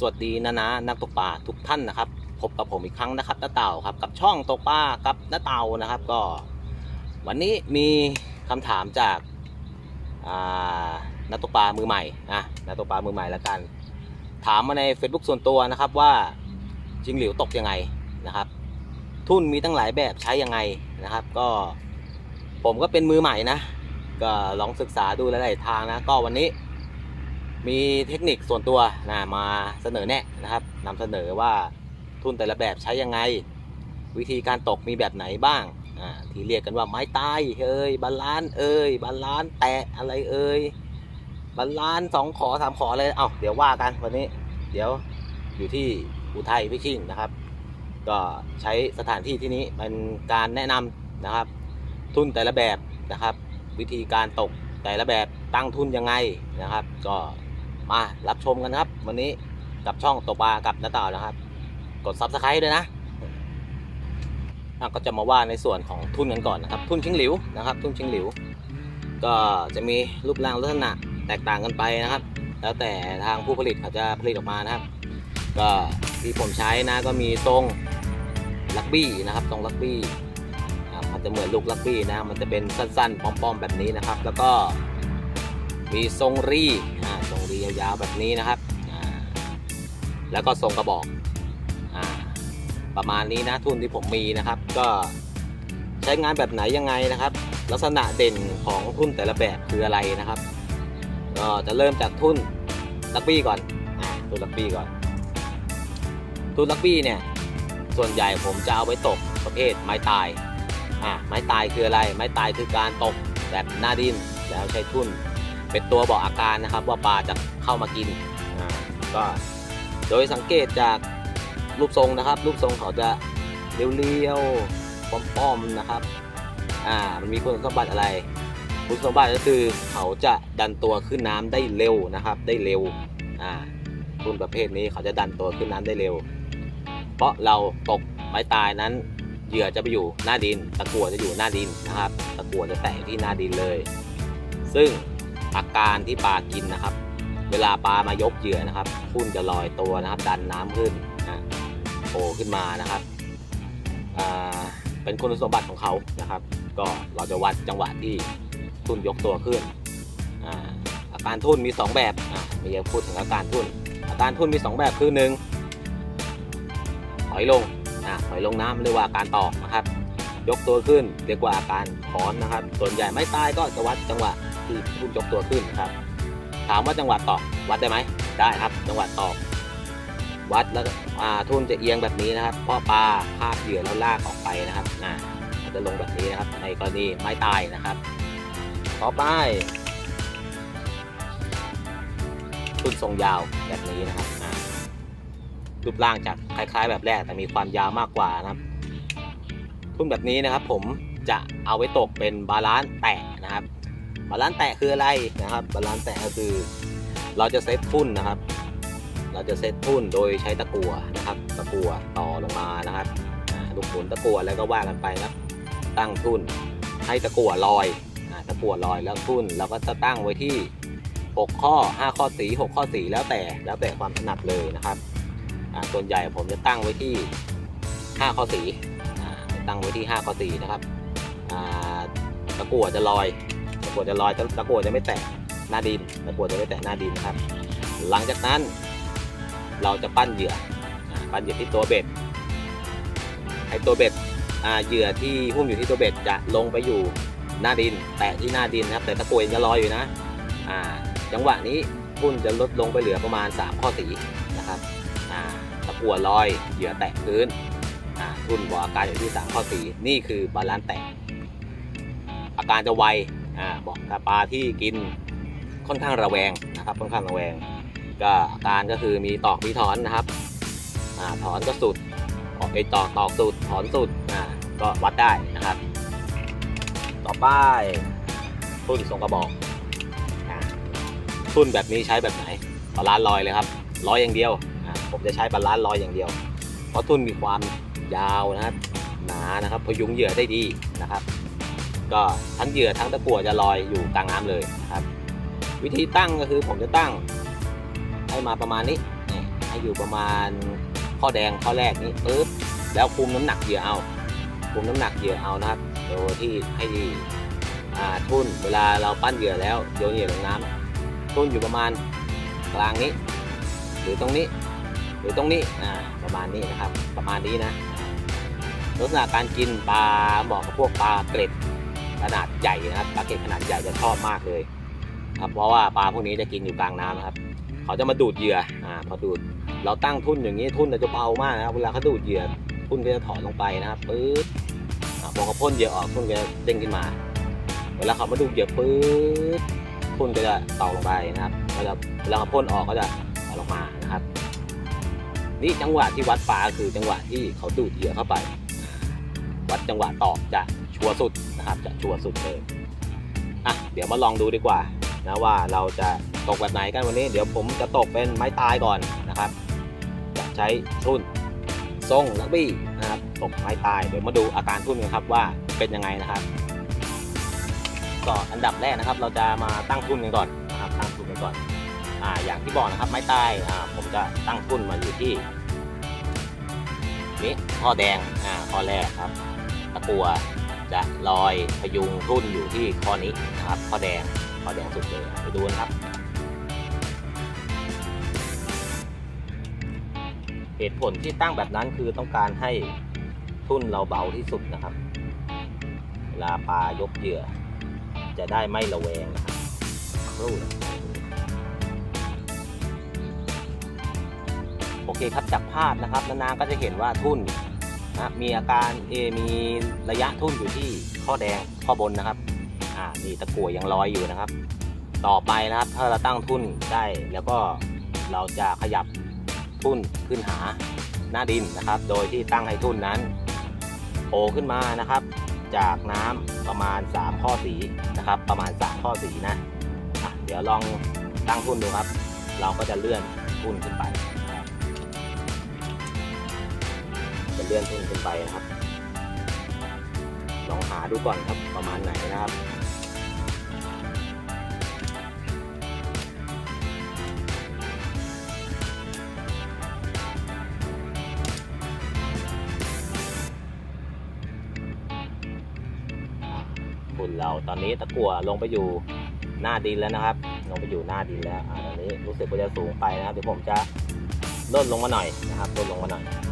สวัสดีนะนะนักตกปลาทุกท่านนะครับ พบกับผมอีกครั้งนะครับน้าเต่าครับกับช่องตกปลากับน้าเต่านะครับก็ วันนี้มีคำถามจากานักตกปลามือใหม่นะนักตกปลามือใหม่แล้วกัน ถามมาใน Facebook ส่วนตัวนะครับว่าจิงหลิวตกยังไงนะครับ ทุ่นมีตั้งหลายแบบใช้ยังไงนะครับ ก็ผมก็เป็นมือใหม่นะก็ลองศึกษาดูหลายๆทางนะก็วันนี้ มีเทคนิคส่วนตัวนะมาเสนอแนะนะครับนำเสนอว่าทุนแต่ละแบบใช้ยังไง วิธีการตกมีแบบไหนบ้างที่เรียกกันว่าไม้ตายเอ้ยบาลานเอ้ยบาลานแตะอะไรเอ้ยบาลานสองขอสามขอเลยเอ้าเดี๋ยวว่ากันวันนี้ เดี๋ยวอยู่ที่อุทัยพิชิงนะครับ ก็ใช้สถานที่ที่นี้เป็นการแนะนำนะครับ ทุนแต่ละแบบนะครับ วิธีการตกแต่ละแบบตั้งทุนยังไงนะครับ ก็ มารับชมกันครับ วันนี้กับช่องตกปลากับน้าต่อนะครับ กดซับสไครต์ด้วยนะก็จะมาว่าในส่วนของทุนกันก่อนนะครับ ทุนชิงหลิวนะครับ ทุนชิงหลิว ก็จะมีรูปร่างลักษณะแตกต่างกันไปนะครับ แล้วแต่ทางผู้ผลิตเขาจะผลิตออกมานะครับ ก็ที่ผมใช้นะก็มีทรงลักบี้นะครับทรงลักบี้มันจะเหมือนลูกลักบี้นะ มันจะเป็นสั้นๆ ป้อมๆ แบบนี้นะครับ แล้วก็มีทรงรี ยาวๆแบบนี้นะครับแล้วก็ทรงกระบอกอประมาณนี้นะทุนที่ผมมีนะครับ ก็ใช้งานแบบไหนยังไงนะครับ ลักษณะเด่นของทุนแต่ละแบบคืออะไรนะครับก็จะเริ่มจากทุนลักบี้ก่อนอทุนลักบี้ก่อน ทุนลักบี้เนี่ยส่วนใหญ่ผมจะเอาไว้ตกประเภทไม้ตายไม้ตายคืออะไร ไม้ตายคือการตกแบบหน้าดินแล้วใช้ทุ่น เป็นตัวบอกอาการนะครับ ว่าปลาจะเข้ามากินก็โดยสังเกตจากรูปทรงนะครับ รูปทรงเขาจะเรียวๆป้อมๆนะครับอ่ามันมีคุณสมบัติอะไร คุณสมบัติก็คือเขาจะดันตัวขึ้นน้ำได้เร็วนะครับ ได้เร็วอ่าทุนประเภทนี้เขาจะดันตัวขึ้นน้ำได้เร็ว เพราะเราตกไม้ตายนั้นเหยื่อจะไปอยู่หน้าดิน ตะกั่วจะอยู่หน้าดินนะครับ ตะกั่วจะแตะที่หน้าดินเลย ซึ่ง อาการที่ปลากินนะครับ เวลาปลามายกเหยื่อนะครับทุ่นจะลอยตัวนะครับ ดันน้ำขึ้นอะโผล่ขึ้นมานะครับเป็นคุณสมบัติของเขานะครับ ก็เราจะวัดจังหวะที่ทุ่นยกตัวขึ้นอาการทุ่นมี 2 แบบอะมีจะพูดถึงอาการทุ่น อาการทุ่นมี 2 แบบคือหนึ่งถอยลงอะถอยลงน้ำเรียกว่าการตอกนะครับ ยกตัวขึ้นเรียกว่าอาการถอนนะครับ ส่วนใหญ่ไม่ตายก็จะวัดจังหวะ ที่ทุ่นยกตัวขึ้นนะครับ ถามว่าจังหวะตอกวัดได้ไหมได้ครับ จังหวะตอกวัดแล้วอ่าทุ่นจะเอียงแบบนี้นะครับเพราะปลาคาบเหยื่อแล้วลากออกไปนะครับอ่าจะลงแบบนี้นะครับ ในกรณีไม้ตายนะครับ ต่อไปทุ่นทรงยาวแบบนี้นะครับรูปร่างจากคล้าย ๆ แบบแรกแต่มีความยาวมากกว่านะครับ ทุ่นแบบนี้นะครับ ผมจะเอาไว้ตกเป็นบาลานซ์แตะนะครับ บาลานซ์แตะคืออะไรนะครับบาลานซ์แตะก็คือเราจะเซตทุ่นนะครับ เราจะเซตทุ่นโดยใช้ตะกั่วนะครับ ตะกั่วต่อลงมานะครับลูกหมุนตะกั่วแล้วก็ว่ากันไปนะตั้งทุ่นให้ตะกั่วลอยตะกั่วลอยแล้วทุ่นเราก็จะตั้งไว้ที่ 6 ข้อ 5 ข้อสี6ข้อสีแล้วแต่แล้วแต่ความถนัดเลยนะครับส่วนใหญ่ผมจะตั้งไว้ที่ 5 ข้อสีตั้งไว้ที่ 5 ข้อสีนะครับตะกั่วจะลอย ตะกั่วจะลอยตะกั่วจะไม่แตะหน้าดินตะกั่วจะไม่แตะหน้าดินครับ หลังจากนั้นเราจะปั้นเหยื่อ ปั้นเหยื่อที่ตัวเบ็ดให้ตัวเบ็ดเหยื่อที่หุ้มอยู่ที่ตัวเบ็ดจะลงไปอยู่หน้าดิน แตะที่หน้าดินนะครับ แต่ตะกั่วยังจะลอยอยู่นะจังหวะนี้หุ้นจะลดลงไปเหลือประมาณ 3 ข้อสีนะครับตะกั่วลอยเหยื่อแตะพื้นอ่าทุนบอกอาการอยู่ที่ 3 ข้อสีนี่คือบาลานซ์แตะอาการจะไว อ่าบอกถ้าปลาที่กินค่อนข้างระแวงนะครับค่อนข้างระแวง ก็การก็คือมีตอกมีถอนนะครับอ่าถอนก็สุดออกไปตอกตอกสุดถอนสุดอ่าก็วัดได้นะครับ ต่อไปทุ่นทรงกระบอกอ่าทุ่นแบบนี้ใช้แบบไหนบาลานลอยเลยครับร้อยอย่างเดียวอ่าผมจะใช้บาลานซ์ร้อยอย่างเดียว เพราะทุ่นมีความยาวนะครับหนานะครับพยุงเหยื่อได้ดีนะครับ ก็ทั้งเหยื่อทั้งตะกั่วจะลอยอยู่กลางน้ำเลยครับ วิธีตั้งก็คือผมจะตั้งให้มาประมาณนี้นี่ให้อยู่ประมาณข้อแดงข้อแรกนี้ปึ๊บแล้วคุมน้ำหนักเหยื่อเอา คุมน้ำหนักเหยื่อเอานะครับโดยที่ให้ทุ่นเวลาเราปั้นเหยื่อแล้วโยนเหยื่อลงน้ำทุ่นอยู่ประมาณกลางนี้ หรือตรงนี้ หรือตรงนี้อ่าประมาณนี้นะครับ ประมาณนี้นะลักษณะการกินปลาเหมาะกับพวกปลาเกล็ด ขนาดใหญ่นะครับปลาเก็ดขนาดใหญ่จะชอบมากเลยครับเพราะว่าปลาพวกนี้จะกินอยู่กลางน้ำนะครับ เขาจะมาดูดเหยื่ออ่าพอดูดเราตั้งทุ่นอย่างนี้ทุ่นจะเบามากนะครับเวลาเขาดูดเหยื่อทุ่นก็จะถอนลงไปนะครับปึ๊บพอเขาพ่นเหยื่อออกทุ่นก็จะเด้งขึ้นมา เวลาเขามาดูดเหยื่อปึ๊บทุ่นก็จะต่อลงไปนะครับเวลาเวลาเขาพ่นออกก็จะเอาลงมานะครับ นี่จังหวะที่วัดปลาคือจังหวะที่เขาดูดเหยื่อเข้าไป วัดจังหวะตอกจะ ชัวร์สุดนะครับจะชัวร์สุดเลยอะเดี๋ยวมาลองดูดีกว่านะว่าเราจะตกแบบไหนกันวันนี้ เดี๋ยวผมจะตกเป็นไม้ตายก่อนนะครับจะใช้ทุ่นทรงลักบี้นะครับตกไม้ตายเดี๋ยวมาดูอาการทุ่นกันครับว่าเป็นยังไงนะครับก็อันดับแรกนะครับ เราจะมาตั้งทุ่นกันก่อนนะครับตั้งทุ่นกันก่อนอ่าอย่างที่บอกนะครับไม้ใต้อ่าผมจะตั้งทุ่นมาอยู่ที่นี้ข้อแดงอ่าข้อแรกครับ ตะกัว จะลอยพยุงทุ่นอยู่ที่ข้อนี้นะครับข้อแดงข้อแดงสุดเลยไปดูนะครับ เหตุผลที่ตั้งแบบนั้นคือต้องการให้ทุ่นเราเบาที่สุดนะครับ เวลาปลายกเหยื่อ จะได้ไม่ระแวงนะครับรูดโอเคครับจากภาพนะครับนานๆก็จะเห็นว่าทุ่น นะมีอาการเอมีระยะทุ่นอยู่ที่ข้อแดงข้อบนนะครับอ่ามีตะกั่วยังลอยอยู่นะครับ ต่อไปนะครับถ้าเราตั้งทุ่นได้แล้วก็เราจะขยับทุ่นขึ้นหาหน้าดินนะครับ โดยที่ตั้งให้ทุ่นนั้นโผล่ขึ้นมานะครับ จากน้ำประมาณ 3 ข้อสีนะครับ ประมาณ 3 ข้อสีนะะเดี๋ยวลองตั้งทุ่นดูครับ เราก็จะเลื่อนทุ่นขึ้นไป เลื่อนขึ้นขึ้นไปนะครับ ลองหาดูก่อนครับประมาณไหนนะครับคุณเราตอนนี้ตะกั่วลงไปอยู่หน้าดินแล้วนะครับ ลงไปอยู่หน้าดินแล้วอตอนนี้รู้สึกว่าจะสูงไปนะครับเดี๋ยวผมจะลดลงมาหน่อยนะครับลดลงมาหน่อย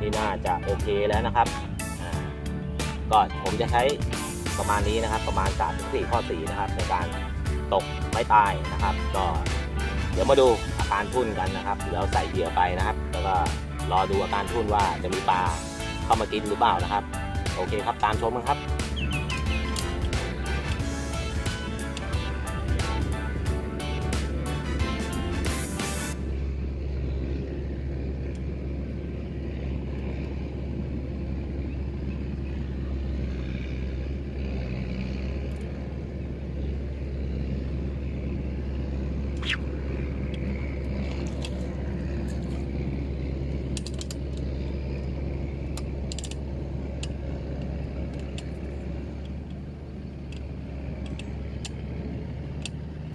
นี่น่าจะโอเคแล้วนะครับก็ผมจะใช้ประมาณนี้นะครับ ประมาณ 3-4 ข้อ 4 นะครับ ในการตกไม้ตายนะครับ ก็เดี๋ยวมาดูอาการทุ่นกันนะครับเราใส่เหยื่อไปนะครับ แล้วก็รอดูอาการทุ่นว่าจะมีปลาเข้ามากินหรือเปล่านะครับ โอเคครับ ตามชมกันครับ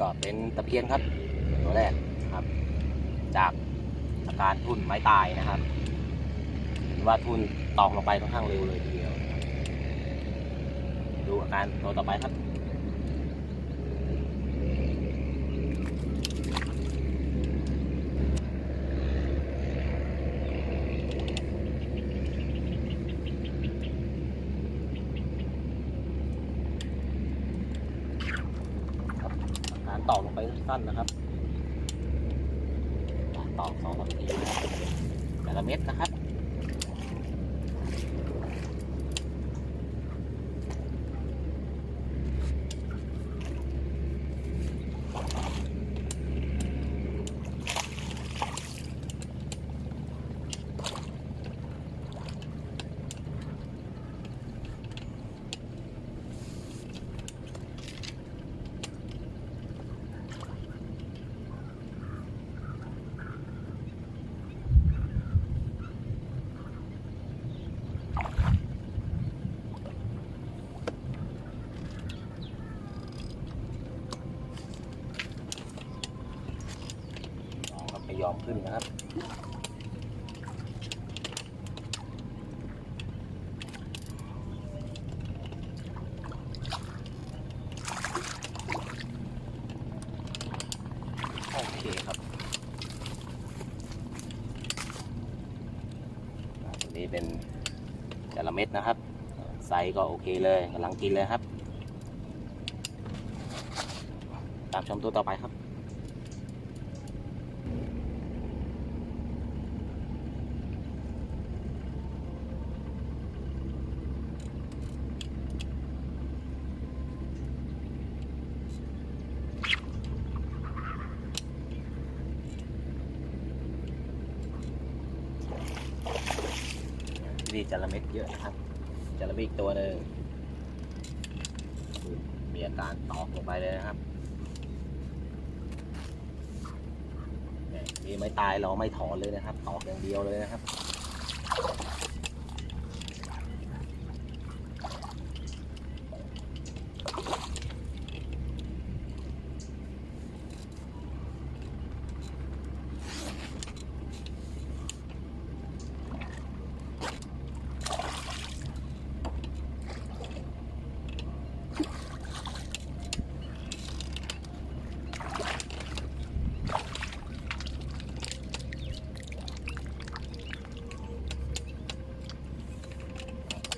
ก็เป็นตะเพียนครับ ตัวแรกครับ จากอาการทุ่นไม้ตายนะครับเห็นว่าทุ่นตอกลงไปค่อนข้างเร็วเลยทีเดียว ดูอาการตัวต่อไปครับ การ ตอกลงไปสั้นนะครับตอกสองสามทีแต่ละเม็ดนะครับ อ อมขึ้นนะครับ โอเคครับอ่าตัวนี้เป็นจระ เม็ดนะครับไซส์ก็โอเคเลยกำลังกินเลยครับ ตามชมตัวต่อไปครับ นี่ จระเม็ดเยอะนะครับจระเม็ดอีกตัวหนึ่งมีอาการตอกลงไปเลยนะครับมีไม่ตายเราไม่ถอนเลยนะครับ ตอกอย่างเดียวเลยนะครับ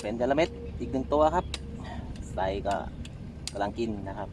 เป็นเดลเม็ดอีกหนึ่งตัวครับไซก็กำลังกินนะครับ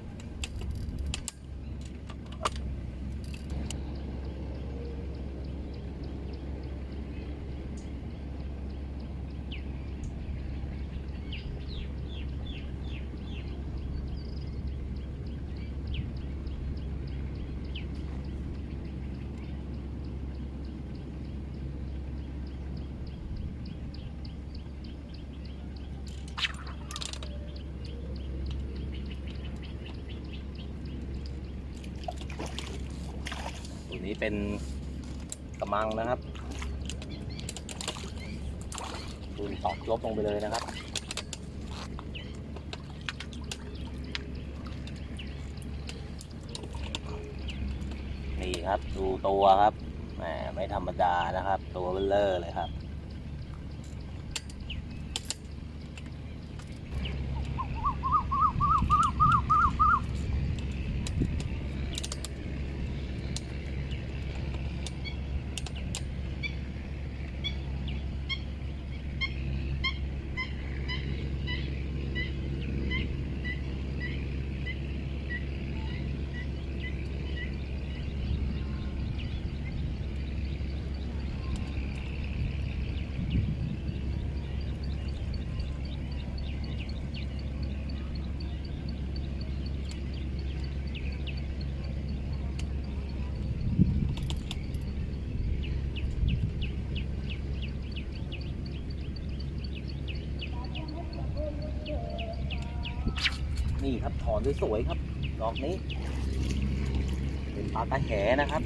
เป็นกระมังนะครับดูนตอกลบลงไปเลยนะครับ นี่ครับดูตัวครับแหมไม่ธรรมดานะครับ ตัวเบลเลอร์เลยครับ นี่ครับถ อนสวยๆครับ ดอกนี้ เป็นปลากระแหนะครับ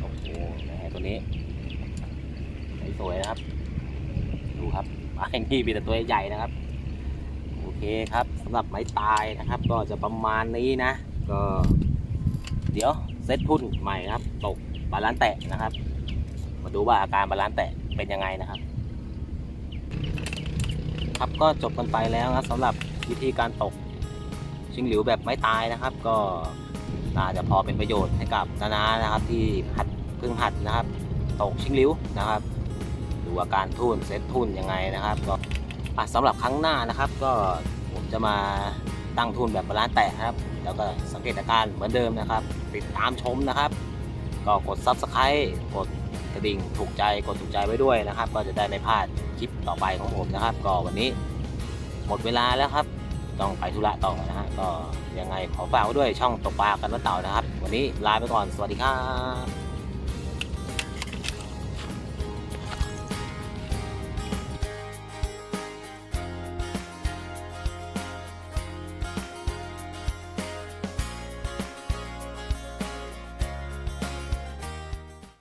โอ้โหแหตัวนี้สวยๆนะครับ ดูครับปลาแห่งนี้มีแต่ตัวใหญ่ๆนะครับ โอเคครับสำหรับไม้ตายนะครับ ก็จะประมาณนี้นะ ก็ เดี๋ยวเซตทุ่นใหม่ครับ ตกบาลานแตะนะครับ มาดูว่าอาการบาลานซ์แตะเป็นยังไงนะครับ ครับก็จบกันไปแล้วนะสำหรับวิธีการตกชิงหลิวแบบไม้ตายนะครับ ก็น่าจะพอเป็นประโยชน์ให้กับนานานะครับ ที่หัดเพิ่งหัดนะครับ ตกชิงหลิวนะครับดูอาการทุ่นเซตทุ่นยังไงนะครับ ก็สำหรับครั้งหน้านะครับ ก็ผมจะมาตั้งทุนแบบบาลานซ์แตะนะครับ แล้วก็สังเกตอาการเหมือนเดิมนะครับ ติดตามชมนะครับ ก็กด Subscribe กด ระดิ่งถูกใจกดถูกใจไว้ด้วยนะครับ ก็จะได้ไม่พลาดคลิปต่อไปของผมนะครับ ก็วันนี้หมดเวลาแล้วครับ ต้องไปธุระต่อนะฮะก็ยังไงขอฝากไว้ด้วยช่องตกปลากันว่าเต่านะครับ วันนี้ลาไปก่อนสวัสดีครับ